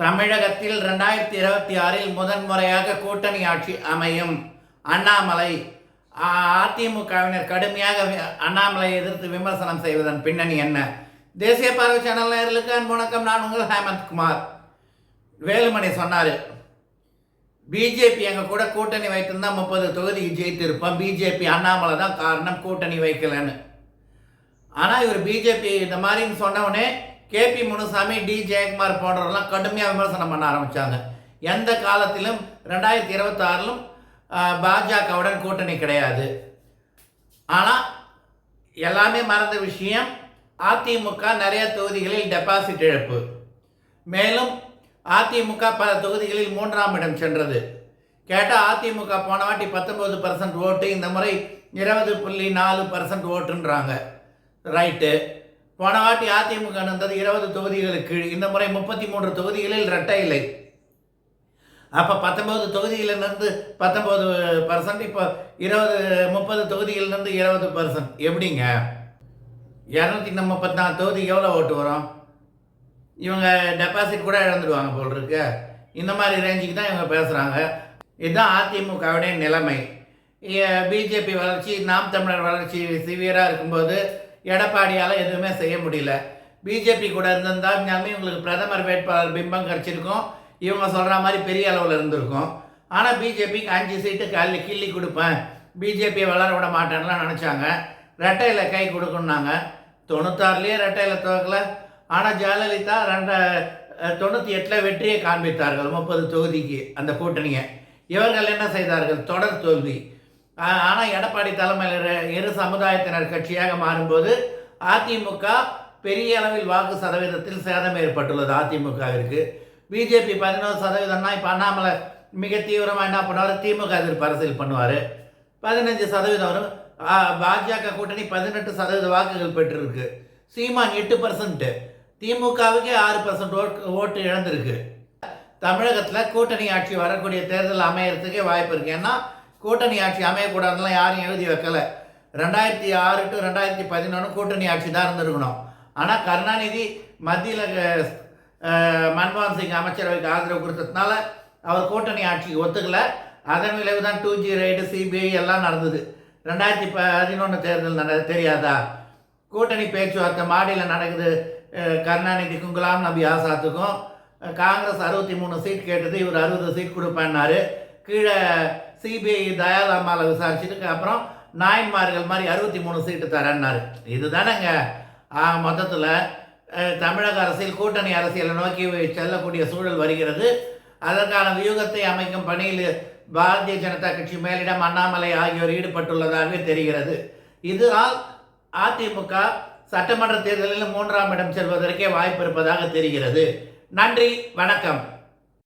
தமிழகத்தில் ரெண்டாயிரத்தி இருபத்தி ஆறில் முதன்முறையாக கூட்டணி ஆட்சி அமையும். அண்ணாமலை அதிமுகவினர் கடுமையாக அண்ணாமலை எதிர்த்து விமர்சனம் செய்வதன் பின்னணி என்ன? தேசிய பார்வை சேனல் நேர்களுக்கு வணக்கம். நான் உங்கள் ஹேமந்த் குமார். வேலுமணி சொன்னார் பிஜேபி எங்கள் கூட கூட்டணி வைத்திருந்தால் முப்பது தொகுதி ஜெயித்திருப்போம். பிஜேபி அண்ணாமலை தான் காரணம் கூட்டணி வைக்கலன்னு. ஆனால் இவர் பிஜேபி இந்த மாதிரின்னு சொன்னவுடனே கேபி முனுசாமி டி. ஜெயக்குமார் போன்றவர்கள்லாம் கடுமையாக விமர்சனம் பண்ண ஆரம்பித்தாங்க எந்த காலத்திலும் ரெண்டாயிரத்தி இருபத்தாறிலும் பாஜகவுடன் கூட்டணி கிடையாது. ஆனால் எல்லாமே மறந்த விஷயம் அதிமுக நிறைய தொகுதிகளில் டெபாசிட் இழப்பு. மேலும் அதிமுக பல தொகுதிகளில் மூன்றாம் இடம் சென்றது. கேட்டால் அதிமுக போன வாட்டி பத்தொன்பது பர்சன்ட் ஓட்டு இந்த முறை இருபது புள்ளி நாலு பர்சன்ட் ஓட்டுன்றாங்க. ரைட்டு போன வாட்டி அதிமுக நடந்தது இருபது தொகுதிகளுக்கு இந்த முறை முப்பத்தி மூன்று தொகுதிகளில் இரட்டை இல்லை அப்போ பத்தொம்போது தொகுதிகளிலிருந்து பத்தொம்போது பர்சன்ட் இப்போ இருபது முப்பது தொகுதியிலிருந்து இருபது பர்சன்ட் எப்படிங்க? இரநூத்தி முப்பத்தி நாலு தொகுதி எவ்வளோ ஓட்டு வரும்? இவங்க டெபாசிட் கூட இழந்துடுவாங்க போல் இருக்கு. இந்த மாதிரி ரேஞ்சுக்கு தான் இவங்க பேசுகிறாங்க இதுதான் அதிமுகவுடைய நிலைமை. பிஜேபி வளர்ச்சி நாம் தமிழர் வளர்ச்சி சிவியராக இருக்கும்போது எடப்பாடியால் எதுவுமே செய்ய முடியல. பிஜேபி கூட இருந்திருந்தால் ஞாபகம் இவங்களுக்கு பிரதமர் வேட்பாளர் பிம்பம் கிடச்சிருக்கும். இவங்க சொல்கிற மாதிரி பெரிய அளவில் இருந்திருக்கும். ஆனால் பிஜேபிக்கு அஞ்சு சீட்டு கல்லி கிள்ளி கொடுப்பேன். பிஜேபியை வளர விட மாட்டேன்லாம் நினச்சாங்க. ரெட்டையில் கை கொடுக்கணுன்னாங்க தொண்ணூத்தாறுலேயே ரெட்டையில் துவக்கல. ஆனால் ஜெயலலிதா ரெண்ட தொண்ணூற்றி எட்டில் வெற்றியை காண்பித்தார்கள். முப்பது தொகுதிக்கு அந்த கூட்டணியை. இவர்கள் என்ன செய்தார்கள்? தொடர் தோல்வி. ஆனால் எடப்பாடி தலைமையில் இரு- சமுதாயத்தினர் கட்சியாக மாறும்போது அதிமுக பெரிய அளவில் வாக்கு சதவீதத்தில் சேதம் ஏற்பட்டுள்ளது அதிமுகவிற்கு. பிஜேபி பதினோரு சதவீதம்னா இப்போ அண்ணாமலை மிக தீவிரமாக என்ன பண்ணுவார்? திமுக எதிர்ப்பு அரசியல் பண்ணுவார். பதினஞ்சு சதவீதம் வரும். பாஜக கூட்டணி பதினெட்டு சதவீத வாக்குகள் பெற்றிருக்கு. சீமான் எட்டு பர்சன்ட்டு திமுகவுக்கே ஆறு பர்சன்ட் ஓட்டு ஓட்டு இழந்திருக்கு. தமிழகத்தில் கூட்டணி ஆட்சி வரக்கூடிய தேர்தல் அமையறதுக்கே வாய்ப்பு இருக்கு. ஏன்னா கூட்டணி ஆட்சி அமையக்கூடாதுலாம் யாரும் எழுதி வைக்கலை. ரெண்டாயிரத்தி ஆறு டு ரெண்டாயிரத்தி பதினொன்று கூட்டணி ஆட்சி தான் இருந்திருக்கணும். ஆனால் கருணாநிதி மத்தியில் மன்மோகன் சிங் அமைச்சரவைக்கு ஆதரவு கொடுத்ததுனால அவர் கூட்டணி ஆட்சிக்கு ஒத்துக்கலை. அதன் விளைவு தான் டூ ஜி ரைடு சிபிஐ எல்லாம் நடந்தது. ரெண்டாயிரத்தி பதினொன்று தேர்தல் நட தெரியாதா? கூட்டணி பேச்சுவார்த்தை மாடியில் நடக்குது. கருணாநிதிக்கும் குலாம் நபி ஆசாத்துக்கும். காங்கிரஸ் அறுபத்தி மூணு சீட் கேட்டது இவர் அறுபது சீட் கொடுப்பேன்னாரு. கீழே சிபிஐ தயாலாமால விசாரிச்சுட்டு அப்புறம் நாயன்மார்கள் மாதிரி அறுபத்தி மூணு சீட்டு தரேன்னாரு. இதுதானேங்க. மொத்தத்தில் தமிழக அரசியல் கூட்டணி அரசியலை நோக்கி செல்லக்கூடிய சூழல் வருகிறது. அதற்கான வியூகத்தை அமைக்கும் பணியில் பாரதிய ஜனதா கட்சி மேலிடம் அண்ணாமலை ஆகியோர் ஈடுபட்டுள்ளதாகவே தெரிகிறது. இதனால் அதிமுக சட்டமன்ற தேர்தலில் மூன்றாம் இடம் செல்வதற்கே வாய்ப்பு இருப்பதாக தெரிகிறது. நன்றி வணக்கம்.